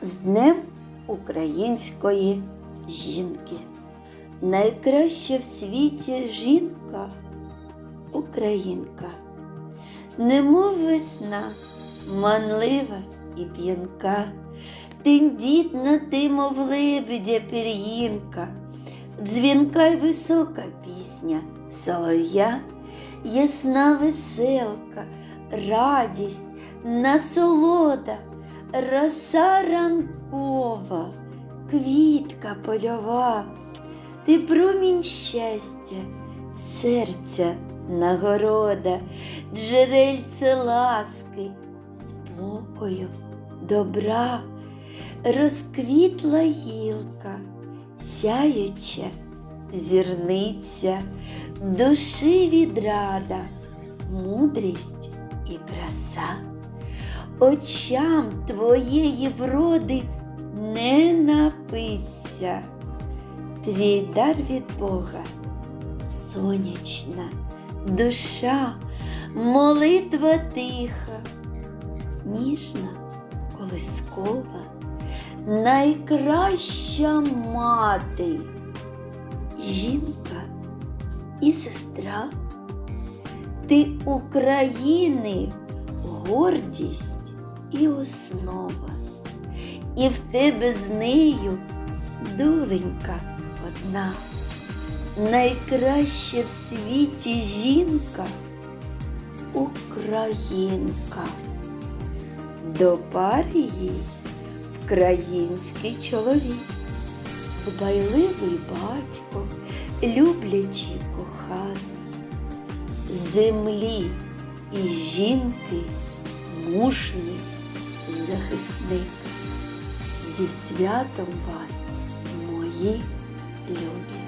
з Днем української жінки. Найкраща в світі жінка українка, немов весна, манлива і п'янка, тендітна ти, мов лебедя пір'їнка, дзвінка й висока пісня солов'я, ясна веселка, радість, насолода, роса ранкова, квітка польова, ти промінь щастя, серця нагорода, джерельце ласки, спокою, добра, розквітла гілка, сяюча зірниця, душі відрада, мудрість і краса. Очам твоєї вроди не напиться. Твій дар від Бога, сонячна душа, молитва тиха, ніжна колискова, найкраща мати, жінка і сестра. Ти України гордість і основа, і в тебе з нею доленька одна, найкраща в світі жінка Українка. До пари їй український чоловік, дбайливий батько, люблячий коханий, землі і жінки мужній захисник. Зі святом вас, мої любі.